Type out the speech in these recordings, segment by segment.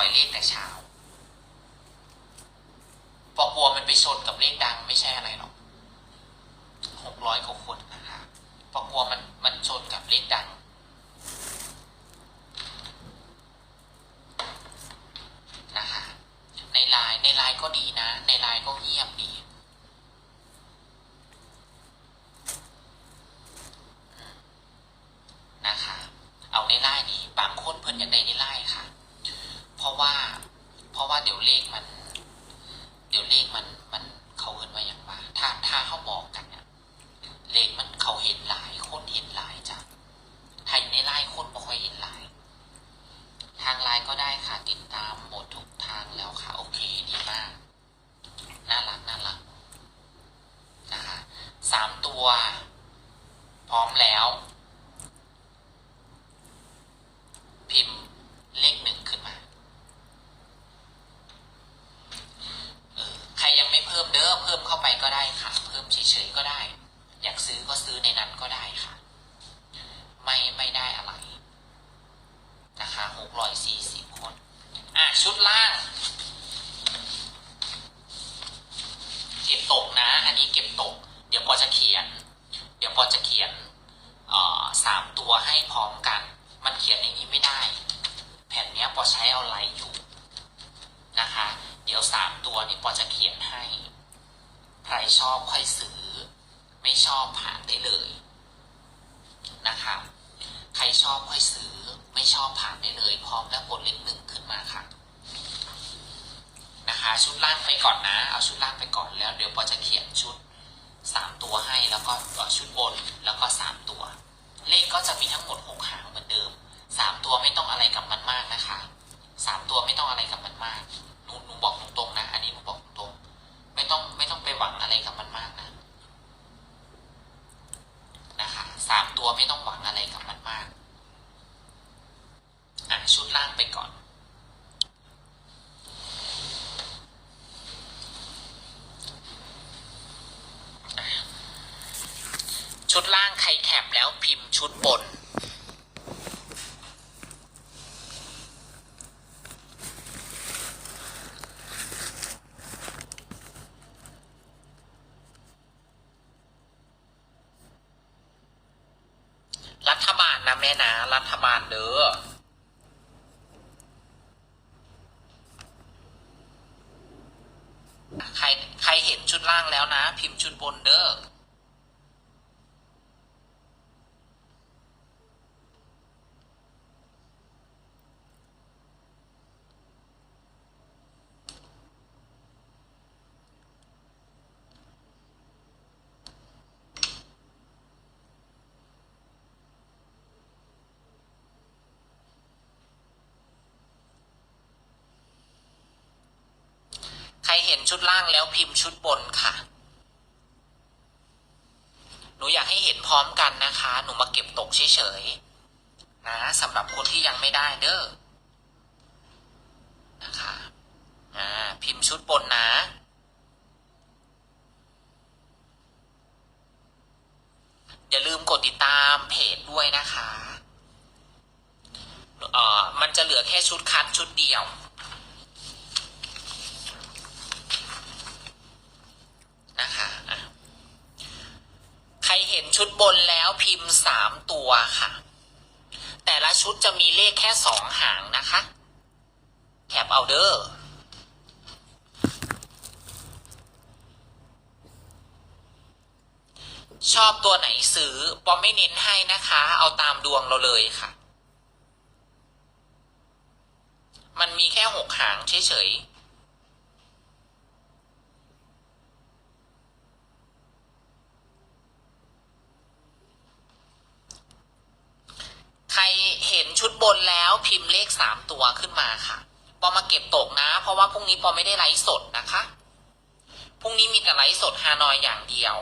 อยเลขแต่เช้าเพอกลัวมันไปชนกับเลขดังไม่ใช่อะไรหรอกหกร้อยกว่าคนนะคะเพอกลัวมันมันชนกับเลขดัง นะคะ ในไลน์ในไลน์ก็ดีนะ ในไลน์ก็เงียบดี นะคะ เอาในไล่นี้บางคนเพิ่นอยากได้ในไล่ค่ะ เพราะว่า เพราะว่าเดี๋ยวเลขมัน เดี๋ยวเลขมันมันเขาเอินว่าอย่างว่า ถ้าถ้าเขาบอกกันเนี่ยเลขมันเขาเห็นหลายคนเห็นหลายจ้ะไทยในไล่คนไม่ค่อยเห็นหลาย ทางไลน์ก็ได้ค่ะ ติดตามหมดทุกทางแล้วค่ะ โอเคดีมาก น่ารักน่ารักนะคะสามตัว พร้อมแล้ว พิมพ์เลขหนึ่งขึ้นมาเออใครยังไม่เพิ่มเด้อเพิ่มเข้าไปก็ได้ค่ะ เพิ่มเฉยๆก็ได้ อยากซื้อก็ซื้อในนั้นก็ได้ค่ะ ไม่ไม่ได้อะไร นะคะหกร้อยสี่สิบคน อะ ชุดล่างเก็บตกนะ อันนี้เก็บตก เดี๋ยวปอจะเขียน เดี๋ยวปอจะเขียนสามตัวให้พร้อมกัน มันเขียนในนี้ไม่ได้ แผ่นนี้ปอใช้เอาไลท์อยู่นะคะ เดี๋ยวสามตัวนี่ปอจะเขียนให้ ใครชอบค่อยซื้อ ไม่ชอบผ่านได้เลยนะคะใครชอบค่อยซื้อ ไม่ชอบผ่านได้เลย พร้อมแล้วกดเลขหนึ่งขึ้นมาค่ะ นะคะชุดล่างไปก่อนนะ เอาชุดล่างไปก่อนแล้ว เดี๋ยวปอจะเขียนชุดสามตัวให้แล้วก็ชุดบนแล้วก็สามตัว เลขก็จะมีทั้งหมดหกหางเหมือนเดิมสามตัวไม่ต้องอะไรกับมันมากนะคะสามตัวไม่ต้องอะไรกับมันมากหนูหนูบอกตรงๆนะ อันนี้หนูบอกตรงๆไม่ต้องไม่ต้องไปหวังอะไรกับมันมากนะนะคะสามตัวไม่ต้องหวังอะไรกับมันมาก อะชุดล่างไปก่อน ชุดล่างใครแคปแล้วพิมพ์ชุดบน รัฐบาลนะแม่นะ รัฐบาลเด้อใครใครเห็นชุดล่างแล้วนะ พิมพ์ชุดบนเด้อ เห็นชุดล่างแล้วพิมพ์ชุดบนค่ะ หนูอยากให้เห็นพร้อมกันนะคะ หนูมาเก็บตกเฉยๆนะสำหรับคนที่ยังไม่ได้เด้อนะคะอ่าพิมพ์ชุดบนนะอย่าลืมกดติดตามเพจด้วยนะคะ เอ่อ มันจะเหลือแค่ชุดคัดชุดเดียว นะคะอะใครเห็น ชุดบนแล้วพิมพ์สามตัวค่ะ แต่ละชุดจะมีเลขแค่สองหางนะคะแคปเอาเดอร์ชอบตัวไหนซื้อปอมไม่เน้นให้นะคะ เอาตามดวงเราเลยค่ะ มันมีแค่หกหางเฉยๆ ใครเห็น ชุดบนแล้วพิมพ์เลขสามตัวขึ้นมาค่ะ ปอมาเก็บตกนะ เพราะว่าพรุ่งนี้ปอไม่ได้ไลฟ์สดนะคะ พรุ่งนี้มีแต่ไลฟ์สดฮานอยอย่างเดียว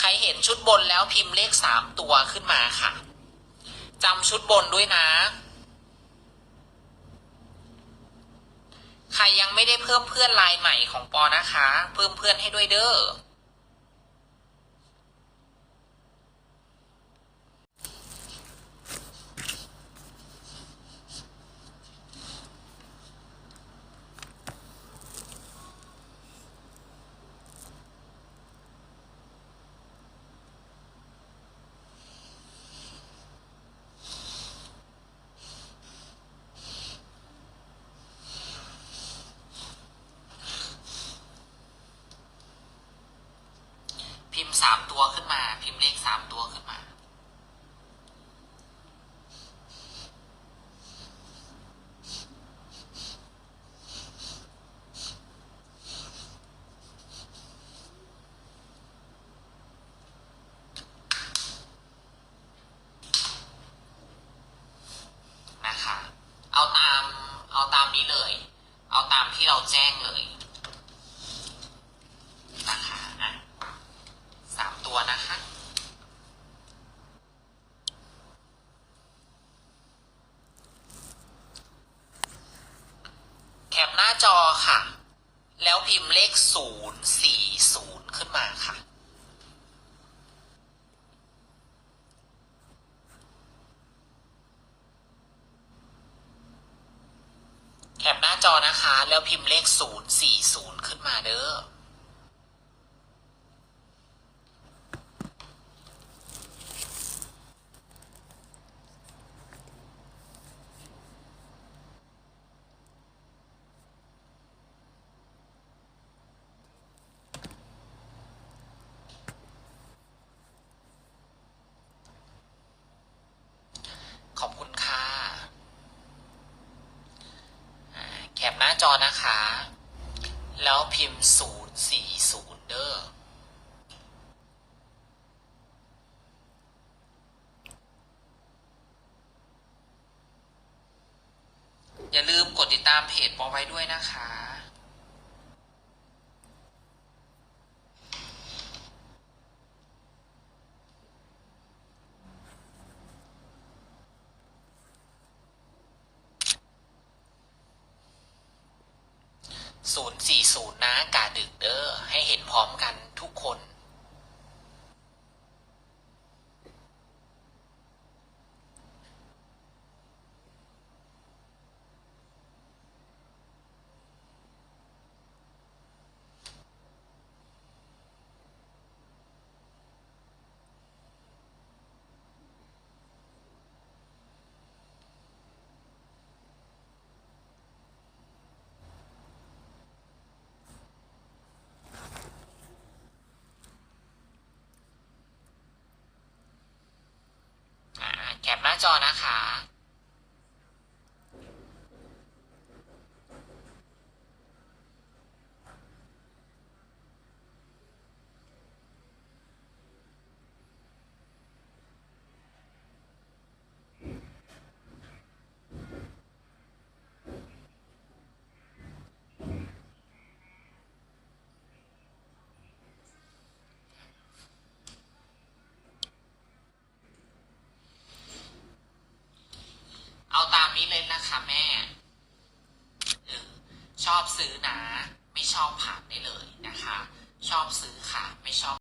ใครเห็นชุดบนแล้วพิมพ์เลขสามตัวขึ้นมาค่ะ จำชุดบนด้วยนะ ใครยังไม่ได้เพิ่มเพื่อนไลน์ใหม่ของปอนะคะ เพิ่มเพื่อนให้ด้วยเด้อ สามตัวขึ้นมา พิมพ์เลขสามตัวขึ้นมา นะคะ เอาตาม เอาตามนี้เลย เอาตามที่เราแจ้งเลย นะคะอะสามตัวนะคะ แคปหน้าจอค่ะ แล้ว พิมพ์เลข 040 ขึ้นมาค่ะ แคปหน้าจอนะคะ แล้วพิมพ์เลข 040 ขึ้นมาเด้อ ขอบคุณค่ะอ่าแคปหน้า จอนะคะ แล้วพิมพ์ 040 เด้ออย่าลืมกดติดตามเพจปอไว้ด้วยนะคะ สูตรนะกาดึกเด้อให้เห็นพร้อมกันทุกคน จอนะคะ เอาตาม นี้เลยนะคะแม่เออชอบซื้อนะ ไม่ชอบผ่านได้เลยนะคะ ชอบซื้อค่ะ ไม่ชอบ